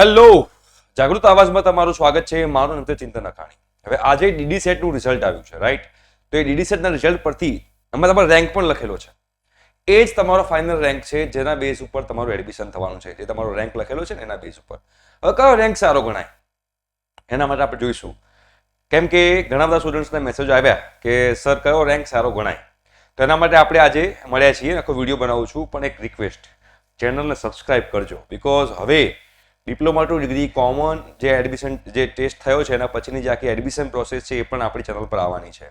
Hello. જાગૃત અવાજમાં તમારું સ્વાગત છે. મારું નામ ચિંતન અખાણી. હવે આજે ડીડી સેટનું રિઝલ્ટ આવ્યું છે રાઈટ તો એ ડીડી સેટના રિઝલ્ટ પરથી એમાં તમારો રેન્ક પણ લખેલો છે. એ જ તમારો ફાઇનલ રેન્ક છે, જેના બેઝ ઉપર તમારું એડમિશન થવાનું છે. જે તમારો રેન્ક લખેલો છે ને એના બેઝ ઉપર. હવે કયો રેન્ક સારો ગણાય? એના માટે આપણે જોઈશું. કેમ કે ઘણા બધા સ્ટુડન્ટ્સને મેસેજ આવ્યા કે સર કયો રેન્ક સારો ગણાય? તો એના માટે આપણે આજે મળ્યા છીએ. આખો વીડિયો બનાવું છું, પણ એક રિક્વેસ્ટ ચેનલને સબસ્ક્રાઇબ કરજો. બિકોઝ હવે ડિપ્લોમા ટુ ડિગ્રી કોમન જે એડમિશન જે ટેસ્ટ થયો છે, એના પછીની જે આખી એડમિશન પ્રોસેસ છે, એ પણ આપણી ચેનલ પર આવવાની છે.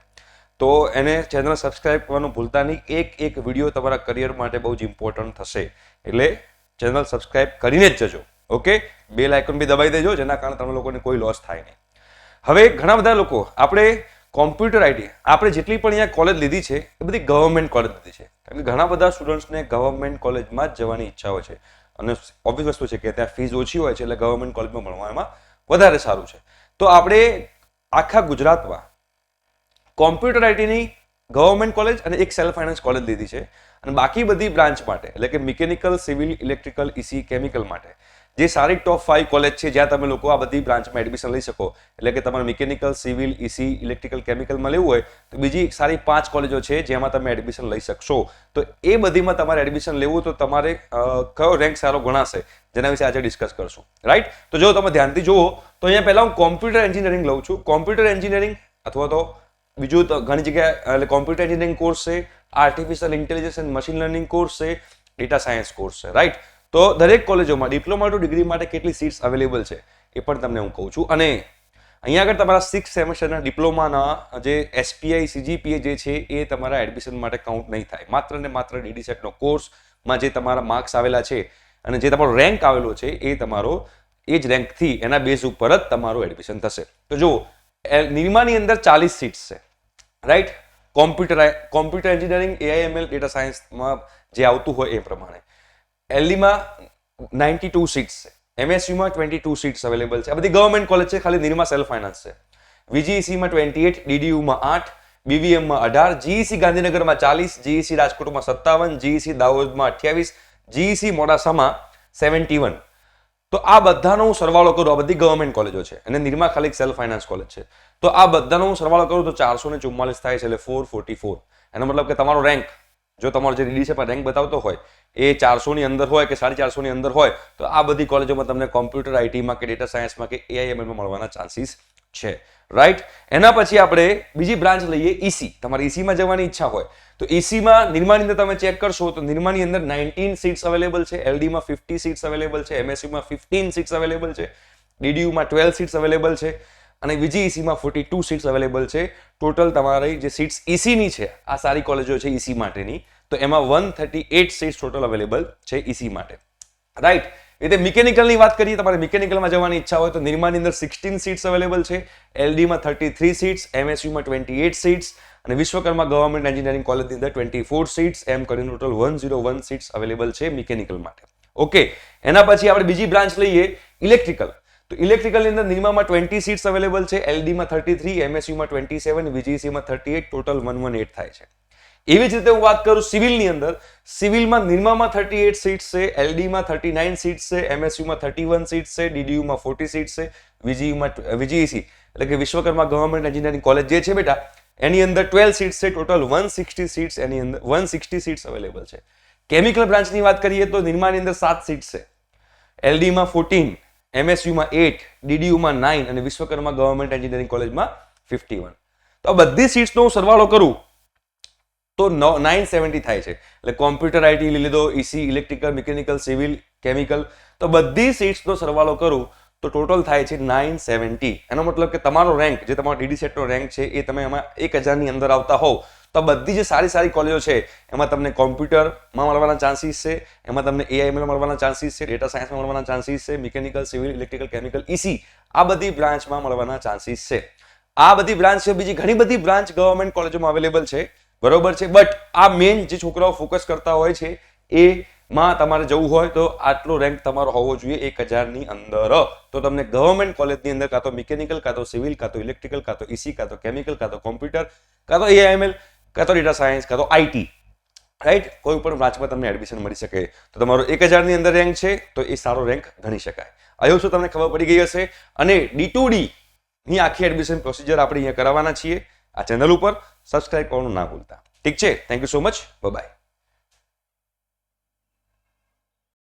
તો એને ચેનલ સબસ્ક્રાઇબ કરવાનું ભૂલતા નહીં. એક એક વીડિયો તમારા કરિયર માટે બહુ જ ઇમ્પોર્ટન્ટ થશે. એટલે ચેનલ સબસ્ક્રાઇબ કરીને જ જજો. ઓકે બે લાઇકન બી દબાઈ દેજો, જેના કારણે તમે લોકોને કોઈ લોસ થાય નહીં. હવે ઘણા બધા લોકો, આપણે કોમ્પ્યુટર આઈટી આપણે જેટલી પણ અહીંયા કોલેજ લીધી છે, એ બધી ગવર્મેન્ટ કોલેજ લીધી છે. કારણ કે ઘણા બધા સ્ટુડન્ટ્સને ગવર્મેન્ટ કોલેજમાં જ જવાની ઈચ્છાઓ છે. અને ઓબ્વિયસ વસ્તુ છે કે ત્યાં ફીસ ઓછી હોય છે એટલે ગવર્મેન્ટ કોલેજમાં ભણવામાં વધારે સારું છે. તો આપણે આખા ગુજરાતમાં કોમ્પ્યુટર આઈટીની ગવર્મેન્ટ કોલેજ અને એક સેલ્ફ ફાઇનાન્સ કોલેજ લીધી છે. અને બાકી બધી બ્રાન્ચ માટે, એટલે કે mechanical civil electrical EC chemical માટે જે સારી ટોપ ફાઈવ કોલેજ છે, જ્યાં તમે લોકો આ બધી બ્રાન્ચમાં એડમિશન લઈ શકો. એટલે કે તમારે મિકેનિકલ સિવિલ ઇસી ઇલેક્ટ્રિકલ કેમિકલમાં લેવું હોય, તો બીજી સારી પાંચ કોલેજો છે, જેમાં તમે એડમિશન લઈ શકશો. તો એ બધીમાં તમારે એડમિશન લેવું, તો તમારે કયો રેન્ક સારો ગણાશે, જેના વિશે આજે ડિસ્કસ કરશું. રાઈટ તો જો તમે ધ્યાનથી જુઓ, તો અહીંયા પહેલાં હું કોમ્પ્યુટર એન્જિનિયરિંગ લઉં છું. કોમ્પ્યુટર એન્જિનિયરિંગ અથવા તો બીજું ઘણી જગ્યાએ, એટલે કોમ્પ્યુટર એન્જિનિયરિંગ કોર્સ છે artificial intelligence and machine learning course છે ડેટા સાયન્સ કોર્સ છે. રાઈટ તો દરેક કોલેજોમાં ડિપ્લોમા ટુ ડિગ્રી માટે કેટલી સીટ્સ અવેલેબલ છે એ પણ તમને હું કહું છું. અને અહીંયા આગળ તમારા સિક્સ સેમેસ્ટરના ડિપ્લોમાના જે એસપીઆઈ સીજીપીએ જે છે એ તમારા એડમિશન માટે કાઉન્ટ નહીં થાય. માત્ર ને માત્ર ડીડી સેટનો કોર્સમાં જે તમારા માર્ક્સ આવેલા છે અને જે તમારો રેન્ક આવેલો છે એ તમારો, એ જ રેન્કથી એના બેઝ ઉપર જ તમારું એડમિશન થશે. તો જુઓ નિરમાની અંદર ચાલીસ સીટ્સ છે. Right computer computer engineering AIML data સાયન્સમાં જે આવતું હોય એ પ્રમાણે. એલડીમાં નાઇન્ટી ટુ સીટ્સ છે. એમએસયુમાં ટ્વેન્ટી ટુ સીટ્સ અવેલેબલ છે. આ બધી ગવર્મેન્ટ કોલેજ છે, ખાલી નિરમા સેલ્ફ ફાઇનાન્સ છે. વીજીઈસીમાં ટ્વેન્ટી એટ, ડીડીયુમાં આઠ, બીવીએમમાં અઢાર, જીઈસી ગાંધીનગરમાં ચાલીસ, જીઈસી રાજકોટમાં સત્તાવન, જીઈસી દાહોદમાં અઠ્યાવીસ, જીઈસી મોડાસામાં સેવન્ટી વન. તો આ બધાનો હું સરવાળો કરું, આ બધી ગવર્મેન્ટ કોલેજો છે. અને નિરમા ખાલી સેલ્ફ ફાઇનાન્સ કોલેજ છે. તો આ બધાનો હું સરવાળો કરું તો ચારસો ને ચુમ્માલીસ થાય છે, એટલે ફોર ફોર્ટી ફોર એનો મતલબ કે તમારો રેન્ક જો તમારો જે ડીડી છે રેન્ક બતાવતો હોય, એ ચારસોની અંદર હોય કે સાડી ચારસોની અંદર હોય, તો આ બધી કોલેજોમાં તમને કોમ્પ્યુટર આઈટીમાં કે ડેટા સાયન્સમાં કે એઆઈએમએલમાં મળવાના ચાન્સીસ છે. રાઈટ એના પછી આપણે બીજી બ્રાન્ચ લઈએ ઈસી તમારે ઈસીમાં જવાની ઈચ્છા હોય, તો ઈસીમાં નિર્માની અંદર તમે ચેક કરશો, તો નિર્માની અંદર નાઇન્ટીન સીટ્સ અવેલેબલ છે એલડીમાં ફિફ્ટી સીટ્સ અવેલેબલ છે એમએસયુમાં ફિફ્ટીન સીટ્સ અવેલેબલ છે ડીડીયુમાં ટ્વેલ્વ સીટ્સ અવેલેબલ છે. અને બીજી ઈસીમાં ફોર્ટી ટુ સીટ્સ અવેલેબલ છે. ટોટલ તમારી જે સીટ્સ ઈસીની છે, આ સારી કોલેજો છે ઈસી માટેની, તો એમાં one thirty eight seats total available છે ઈસી માટે. રાઈટ એટલે મિકેનિકલની વાત કરીએ, તમારે મિકેનિકલમાં જવાની ઈચ્છા હોય તો નિર્માની અંદર સિક્સટીન સીટ્સ અવેલેબલ છે એલડીમાં થર્ટી થ્રી સીટ્સ એમએસયુમાં ટ્વેન્ટી એટ સીટ્સ અને વિશ્વકર્મા ગવર્મેન્ટ એન્જિનિયરિંગ કોલેજની અંદર ટ્વેન્ટી ફોર સીટ્સ એમ કરીને total one zero one seats available છે મિકેનિકલ માટે. ઓકે એના પછી આપણે બીજી બ્રાન્ચ લઈએ ઇલેક્ટ્રિકલ તો ઇલેક્ટ્રિકલની અંદર નિરમામાં ટ્વેન્ટી સીટ્સ અવેલેબલ છે એલડીમાં થર્ટી થ્રી એમએસયુમાં twenty seven વીજીસીમાં thirty eight total one one eight થાય છે. એવી જ રીતે હું વાત કરું સિવિલની અંદર, સિવિલમાં નિર્મામાં થર્ટી એટ સીટ્સ છે એલડીમાં થર્ટી નાઇન સીટ્સ છે એમએસયુમાં થર્ટી વન સીટ્સ છે ડીડીયુમાં ફોર્ટી સીટ્સ છે વીજીયુમાં વીજીઈસી એટલે કે વિશ્વકર્મા ગવર્મેન્ટ એન્જિનિયરિંગ કોલેજ જે છે બેટા, એની અંદર ટ્વેલ્વ સીટ્સ છે ટોટલ વન સિક્સટી સીટ્સ એની અંદર વન સિક્સટી સીટ્સ અવેલેબલ છે. કેમિકલ બ્રાન્ચની વાત કરીએ તો નિર્માની અંદર સાત સીટ્સ છે. એલડીમાં ફોર્ટીન એમએસયુમાં એટ ડીડીયુમાં નાઇન અને વિશ્વકર્મા ગવર્મેન્ટ એન્જિનિયરિંગ કોલેજમાં ફિફ્ટી વન તો આ બધી સીટ્સનો હું સરવાળો કરું, તો નાઇન સેવન્ટી થાય છે. એટલે કોમ્પ્યુટર આઈટી લીધો EC electrical mechanical civil chemical તો બધી સીટ્સનો સરવાળો કરું, તો ટોટલ થાય છે નાઇન સેવન્ટી એનો મતલબ કે તમારો રેન્ક જે તમારો ડીડી સેટનો રેન્ક છે, એ તમે એમાં એક હજારની અંદર આવતા હોવ તો બધી જે સારી સારી કોલેજો છે, એમાં તમને કોમ્પ્યુટરમાં મળવાના ચાન્સીસ છે, એમાં તમને એઆઈએમએલ મળવાના ચાન્સીસ છે ડેટા સાયન્સમાં મળવાના ચાન્સીસ છે mechanical civil electrical chemical EC આ બધી બ્રાન્ચમાં મળવાના ચાન્સીસ છે. આ બધી બ્રાન્ચ છે, બીજી ઘણી બધી બ્રાન્ચ ગવર્મેન્ટ કોલેજોમાં અવેલેબલ છે, બરોબર છે બટ આ મેઇન જે છોકરાઓ ફોકસ કરતા હોય છે, એ માં તમારે જવું હોય તો આટલો રેન્ક તમારો હોવો જોઈએ એક હજારની અંદર. તો તમને ગવર્મેન્ટ કોલેજની અંદર કાં તો મિકેનિકલ કાં તો સિવિલ કાં તો ઇલેક્ટ્રિકલ કાં તો ઇસી કાં તો કેમિકલ કાં તો કોમ્પ્યુટર કાં તો એઆઈએમએલ કાં તો ડેટા સાયન્સ કાં તો આઈટી રાઈટ કોઈ પણ બ્રાન્ચમાં તમને એડમિશન મળી શકે. તો તમારો એક હજારની અંદર રેન્ક છે, તો એ સારો રેન્ક ગણી શકાય. આઈ હોપ તમને ખબર પડી ગઈ હશે? અને ડી ટુ ડીની આખી એડમિશન પ્રોસિજર આપણે અહીંયા કરાવવાના છીએ. આ ચેનલ ઉપર સબસ્ક્રાઇબ કરવાનું ના ભૂલતા. ઠીક છે? Thank you so much bye